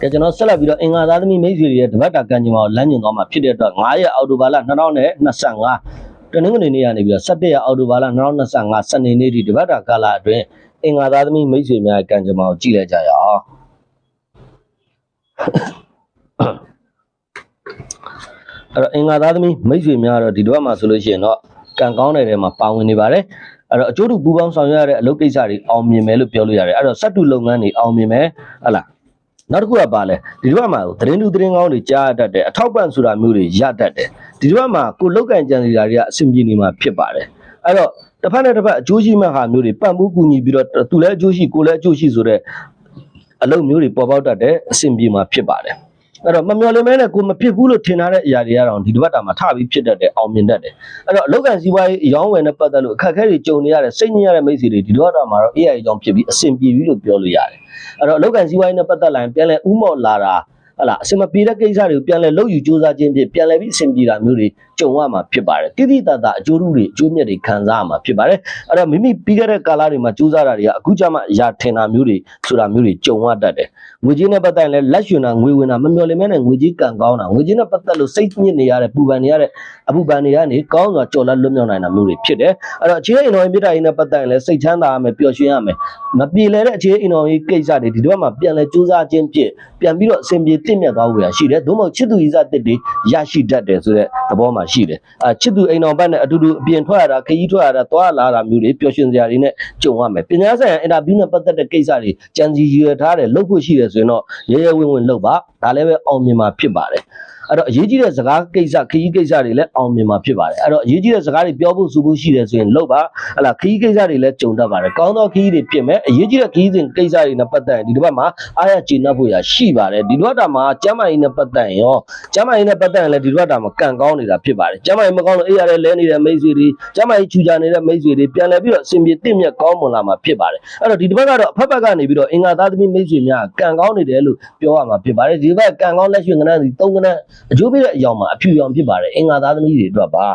ကဲကျွန်တော်ဆက်လက်ပြီးတော့အင်္ဂါသားသမီးမိတ်ဆွေတွေရဲ့တပတ်တာကံကြမ္မာကိုလမ်းညွှန်သွားမှာဖြစ်တဲ့အတွက်9ရက်အောက်တိုဘာလ2025တနင်္ဂနွေနေ့ကနေပြီးတော့17ရက်အောက်တိုဘာလ2025စနေနေ့ဒီတပတ်တာကာလအတွင်းအင်္ဂါသားသမီးမိတ်ဆွေများရဲ့ကံကြမ္မာကိုကြည့်လိုက်ကြရအောင်အဲ့တော့အင်္ဂါသားသမီးမိတ်ဆွေများတော့ဒီတစ်ပတ်မှာဆိုလို့ရှိရင်တော့ကံကောင်းတဲ့ထဲမှာပါဝင်နေပါတယ်အဲ့တော့အကျိုးတူပူပေါင်းဆောင်ရွက်ရတဲ့အလုပ်ကိစ္စတွေအောင်မြင်မယ်လို့ပြောလို့ရတယ်အဲ့တော့စက်တူလုပ်ငန်းတွေအောင်မြင်မယ်ဟတ်လား နောက်တစ်ခုကပါလဲဒီတစ်ပတ်မှာသတင်းတူသတင်းကောင်းတွေကြားရတတ်တယ်အထောက်ပံ့ဆိုတာမျိုးတွေရတတ်တယ်ဒီတစ်ပတ်မှာကိုလောက်ကန်ကြံစီတာတွေကအဆင်ပြေနေမှာဖြစ်ပါတယ်အဲ့တော့တစ်ဖက်နဲ့တစ်ဖက်အကျိုးရှိမဲ့ဟာမျိုးတွေပံ့ပိုးကူညီပြီးတော့သူလည်းအကျိုးရှိကိုလည်းအကျိုးရှိဆိုတဲ့အလုပ်မျိုးတွေပေါ်ပေါက်တတ်တယ်အဆင်ပြေမှာဖြစ်ပါတယ် အဲ့တော့မမျော်လင့်မဲနဲ့ကိုမဖြစ်ဘူးလို့ထင်ထားတဲ့အရာတွေကတော့ဒီတစ်ပတ်တာမှာထပြီးဖြစ်တတ်တယ်အောင်မြင်တတ်တယ်အဲ့တော့အလောက်ကန်စီးပွားရေးအယောင်းဝယ်နဲ့ပတ်သက်လို့အခက်အခဲတွေကြုံနေရတဲ့စိတ်ညစ်ရတဲ့မိတ်ဆွေတွေဒီတစ်ပတ်တာမှာတော့ AI အကြောင်းဖြစ်ပြီးအဆင်ပြေပြီလို့ပြောလို့ရတယ်အဲ့တော့အလောက်ကန်စည်းဝိုင်းနဲ့ပတ်သက်လာရင်ပြန်လဲဥမော်လာတာ ဟလာအစင်မပြေတဲ့ကိစ္စတွေကိုပြန်လဲလုပ်ယူစူးစမ်းခြင်းဖြင့်ပြန်လဲပြီးအဆင်ပြေတာမျိုးတွေကြုံရမှာဖြစ်ပါတယ်တိတိတတ်တာအကျိုးတူတွေအကျိုးမြတ်တွေခံစားရမှာဖြစ်ပါတယ်အဲ့တော့မိမိပြီးခဲ့တဲ့ကာလတွေမှာစူးစမ်းတာတွေကအခုကျမှရာထင်တာမျိုးတွေဆိုတာမျိုးတွေကြုံရတတ်တယ်ငွေကြေးနဲ့ပတ်သက်ရင်လည်းလက်ရွှင်တာငွေဝင်တာမမျှော်လင့်မဲနဲ့ငွေကြေးကန်ကောင်းတာငွေကြေးနဲ့ပတ်သက်လို့စိတ်ညစ်နေရတဲ့ပူပန်နေရတဲ့အပူပန်တွေကနေကောင်းစွာကြော်လက်လွတ်မြောက်နိုင်တာမျိုးတွေဖြစ်တယ်အဲ့တော့အခြေအနေတော်ရင်ပြတာရင်းနဲ့ပတ်သက်ရင်လည်းစိတ်ချမ်းသာရမယ်ပျော်ရွှင်ရမယ်မပြေလဲတဲ့အခြေအနေတော်ကြီးကိစ္စတွေဒီတော့မှပြန်လဲစူးစမ်းခြင်းဖြင့်ပြန်ပြီးတော့အစဉ်ပြေတင့်မြတ်သွားဖို့ရရှိတယ်။သို့မဟုတ်ချစ်သူဤစားတစ်တွေရရှိတတ်တယ်ဆိုတဲ့သဘောမှရှိတယ်။အဲချစ်သူအိမ်တော်ဘက်နဲ့အတူတူအပြင်ထွက်ရတာခရီးထွက်ရတာသွားလာတာမျိုးတွေပျော်ရွှင်စရာတွေနဲ့ကြုံရမယ်။ပညာဆိုင်ရာအင်တာဗျူးနဲ့ပတ်သက်တဲ့ကိစ္စတွေကြံစည်ရည်ထားတယ်လုပ်ဖို့ရှိတယ်ဆိုရင်တော့ရဲရဲဝံ့ဝံ့လုပ်ပါ။ဒါလည်းပဲအောင်မြင်မှာဖြစ်ပါတယ်။ အဲ့တော့အရေးကြီးတဲ့စကားကိစ္စခရီးကိစ္စတွေလည်းအောင်မြင်မှာဖြစ်ပါတယ်အဲ့တော့အရေးကြီးတဲ့စကားတွေပြောဖို့ဆိုဖို့ရှိတယ်ဆိုရင်လုပ်ပါဟလာခရီးကိစ္စတွေလည်းကြုံတတ်ပါတယ်ကောင်းသောခရီးတွေဖြစ်မယ်အရေးကြီးတဲ့ခရီးစဉ်ကိစ္စတွေနဲ့ပတ်သက်ရင်ဒီတစ်ပတ်မှာအားရကျေနပ်ဖို့ရရှိပါတယ်ဒီတစ်ပတ်တာမှာကျမ်းမာရေးနဲ့ပတ်သက်ရင်ရောကျမ်းမာရေးနဲ့ပတ်သက်ရင်လည်းဒီတစ်ပတ်တာမှာကံကောင်းနေတာဖြစ်ပါတယ်ကျမ်းမာရေးမကောင်းလို့အေးရတဲ့လဲနေတဲ့မိတ်ဆွေတွေကျမ်းမာရေးချူချနေတဲ့မိတ်ဆွေတွေပြန်လဲပြီးတော့အစဉ်ပြေတင့်မြတ်ကောင်းမွန်လာမှာဖြစ်ပါတယ်အဲ့တော့ဒီတစ်ပတ်ကတော့အဖက်ဖက်ကနေပြီးတော့အင်္ဂါသားသမီးမိတ်ဆွေများကံကောင်းနေတယ်လို့ပြောရမှာဖြစ်ပါတယ်ဒီတစ်ပတ်ကံကောင်းလက်ရွှင်ကနန်းဒီသုံးကနန်းအကျိုးပေးတဲ့အယောင်မှာအဖြူရောင်ဖြစ်ပါတယ်အင်္ဂါသားသမီးတွေအတွက်ပါ